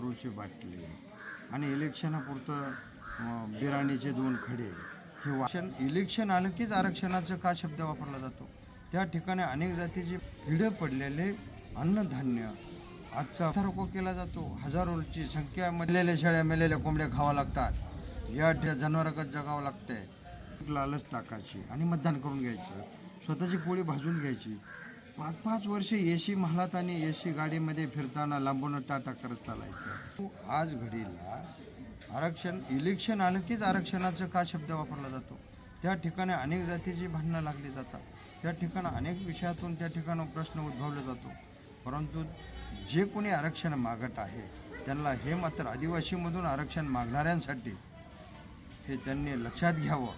दारूची बाटली आणि इलेक्शनापुरतं बिराणीचे दोन खडे. हे वाचन इलेक्शन आलं कीच आरक्षणाचं का शब्द वापरला जातो? त्या ठिकाणी अनेक जातीचे भिडं पडलेले अन्नधान्य आजचा थरको केला जातो. हजारोची संख्या मधलेल्या शेळ्या मेलेल्या कोंबड्या खावा लागतात. या ठे- जगावं लागतंय. लालच टाकायची आणि मतदान करून घ्यायचं. स्वतःची पोळी भाजून घ्यायची. पाच पाच वर्ष एसी महालात आणि एसी गाडीमध्ये फिरताना लांबून टाटा करत चालायचं. आज घडीला आरक्षण इलेक्शन आलं कीच आरक्षणाचं का शब्द वापरला जातो? त्या ठिकाणी अनेक जातीची भांडणं लागली जातात. त्या ठिकाणी अनेक विषयातून त्या ठिकाणी प्रश्न उद्भवला जातो. परंतु जे कोणी आरक्षण मागत आहे त्यांना हे मात्र आदिवासीमधून आरक्षण मागणाऱ्यांसाठी हे त्यांनी लक्षात घ्यावं.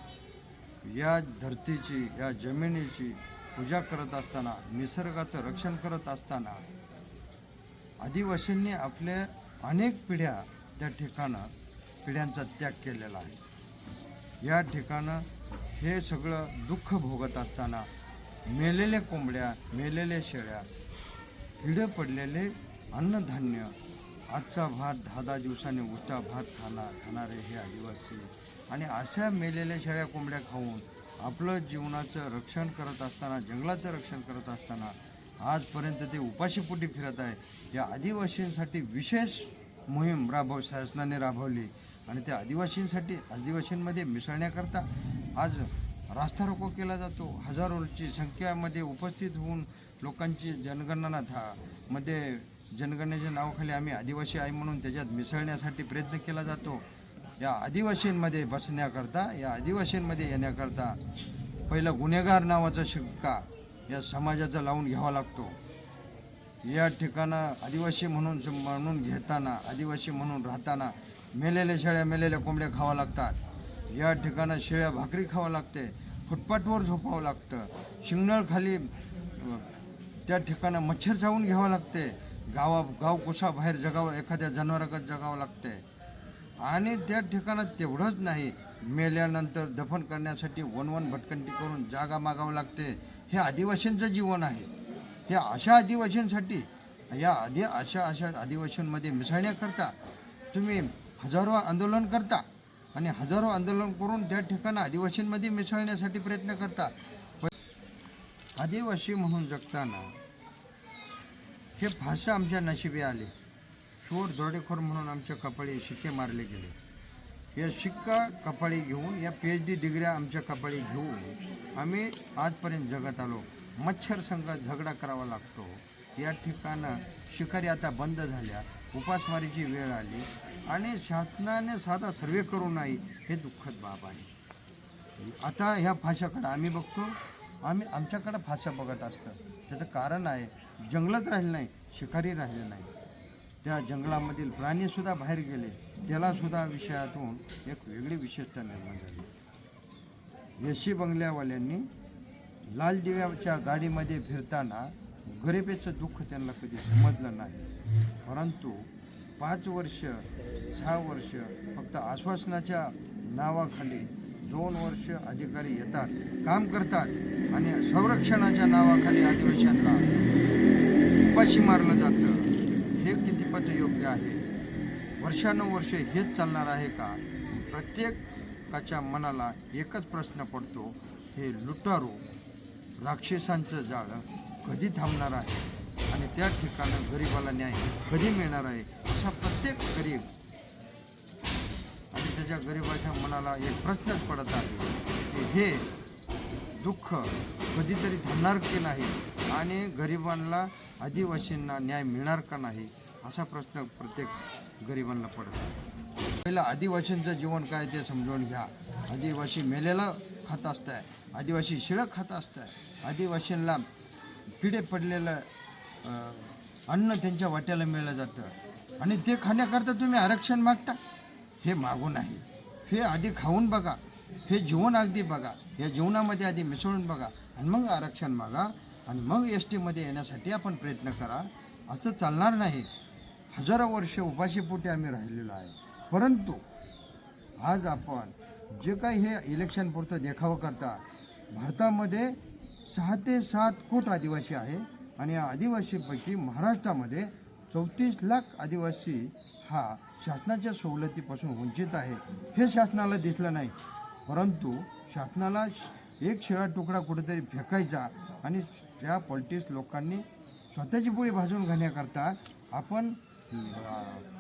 या धरतीची या जमिनीची पूजा करत असताना निसर्गाचं रक्षण करत असताना आदिवासींनी आपल्या अनेक पिढ्या त्या ठिकाणं पिढ्यांचा त्याग केलेला आहे. या ठिकाणं हे सगळं दुःख भोगत असताना मेलेल्या कोंबड्या मेलेल्या शेळ्या किडे पडलेले अन्नधान्य आजचा भात दहा दहा दिवसांनी उष्टा भात खाणार खाणारे हे आदिवासी. आणि अशा मेलेल्या शेळ्या कोंबड्या खाऊन आपलं जीवनाचं रक्षण करत असताना जंगलाचं रक्षण करत असताना आजपर्यंत ते उपाशीपोटी फिरत आहे. या आदिवासींसाठी विशेष मोहीम राबव शासनाने राबवली. आणि त्या आदिवासींसाठी आदिवासींमध्ये मिसळण्याकरता आज रास्ता रोको केला जातो. हजारोची संख्यामध्ये उपस्थित होऊन लोकांची जनगणना था. मध्ये जनगणनेच्या नावाखाली आम्ही आदिवासी आहे म्हणून त्याच्यात मिसळण्यासाठी प्रयत्न केला जातो. या आदिवासींमध्ये बसण्याकरता या आदिवासींमध्ये येण्याकरता पहिलं गुन्हेगार नावाचा शिक्का या समाजाचा लावून घ्यावा लागतो. या ठिकाणं आदिवासी म्हणून म्हणून घेताना आदिवासी म्हणून राहताना मेलेल्या शेळ्या मेलेल्या कोंबड्या खावा लागतात. या ठिकाणं शेळ्या भाकरी खावं लागते फुटपाटवर झोपावं लागतं. शिंगणळ खाली त्या ठिकाणं मच्छर चावून घ्यावं लागते. गावा गाव कुसाबाहेर जगावं एखाद्या जनावराकडे जगावं लागते. आणि त्या ठिकाणात तेवढंच नाही. मेल्यानंतर दफन करण्यासाठी वन वन भटकंती करून जागा मागावं लागते. हे आदिवासींचं जीवन आहे. हे अशा आदिवासींसाठी या आधी अशा अशा आदिवासींमध्ये मिसळण्याकरता तुम्ही हजारो आंदोलन करता आणि हजारो आंदोलन करून त्या ठिकाणी आदिवासींमध्ये मिसळण्यासाठी प्रयत्न करता. पण आदिवासी म्हणून जगताना हे भाषा आमच्या नशिबी आली. चोर जोडेखोर म्हणून आमच्या कपाळी शिक्के मारले गेले. या शिक्का कपाळी घेऊन या पी एच डी डिग्र्या आमच्या कपाळी घेऊन आम्ही आजपर्यंत जगत आलो. मच्छर संघ झगडा करावा लागतो. या ठिकाणं शिकारी आता बंद झाल्या. उपासमारीची वेळ आली आणि शासनाने साधा सर्वे करू नाही हे दुःखद बाब आहे. आता ह्या फाशाकडं आम्ही बघतो. आम्ही आमच्याकडं फाशा बघत असतं त्याचं कारण आहे जंगलात राहिलं नाही शिकारी राहिले नाही. त्या जंगलामधील प्राणीसुद्धा बाहेर गेले. त्यालासुद्धा विषयातून एक वेगळी विशेषता निर्माण झाली. यशी बंगल्यावाल्यांनी लाल दिव्याच्या गाडीमध्ये फिरताना गरिबीचं दुःख त्यांना कधी समजलं नाही. परंतु पाच वर्ष सहा वर्ष फक्त आश्वासनाच्या नावाखाली दोन वर्ष अधिकारी येतात काम करतात आणि संरक्षणाच्या नावाखाली अधिवेशनला उपाशी मारलं जातं. हे कितीपत योग्य आहे? वर्षानुवर्षे हेच चालणार आहे का? प्रत्येकाच्या मनाला एकच प्रश्न पडतो हे लुटारू राक्षसांचं जाळं कधी थांबणार आहे? आणि त्या ठिकाणं गरिबाला न्याय कधी मिळणार आहे? असा प्रत्येक गरीब आणि त्याच्या गरिबाच्या मनाला एक प्रश्नच पडत आहे की हे दुःख कधीतरी थांबणार की नाही? आणि गरिबांना आदिवासींना न्याय मिळणार का नाही? असा प्रश्न प्रत्येक गरिबांना पडत. पहिलं आदिवासींचं जीवन काय ते समजून घ्या. आदिवासी मेलेलं खात असताय. आदिवासी शिळं खात असताय. आदिवासींना किडे पडलेलं अन्न त्यांच्या वाट्याला मिळलं जातं. आणि ते खाण्याकरता तुम्ही आरक्षण मागता? हे मागू नाही. हे आधी खाऊन बघा. हे जीवन अगदी बघा. या जीवनामध्ये आधी मिसळून बघा. आणि मग आरक्षण मागा. आणि मग एस टीमध्ये येण्यासाठी आपण प्रयत्न करा. असं चालणार नाही. हजारो वर्ष उपाशीपोटी आम्ही राहिलेलो आहे. परंतु आज आपण जे काही हे इलेक्शनपुरतं देखावं करता भारतामध्ये सहा ते सात कोट आदिवासी आहे आणि या आदिवासीपैकी महाराष्ट्रामध्ये चौतीस लाख आदिवासी हा शासनाच्या सवलतीपासून वंचित आहे. हे शासनाला दिसलं नाही. परंतु शासनाला एक शिळा तुकडा कुठेतरी फेकायचा आणि त्या पॉलिटिक्स लोकांनी स्वतःची पोळी भाजून घेण्याकरता आपण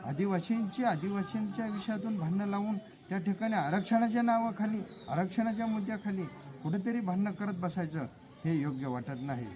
आदिवासींची आदिवासींच्या विषयातून भांडणं लावून त्या ठिकाणी आरक्षणाच्या नावाखाली आरक्षणाच्या मुद्द्याखाली कुठेतरी भांडणं करत बसायचं हे योग्य वाटत नाही.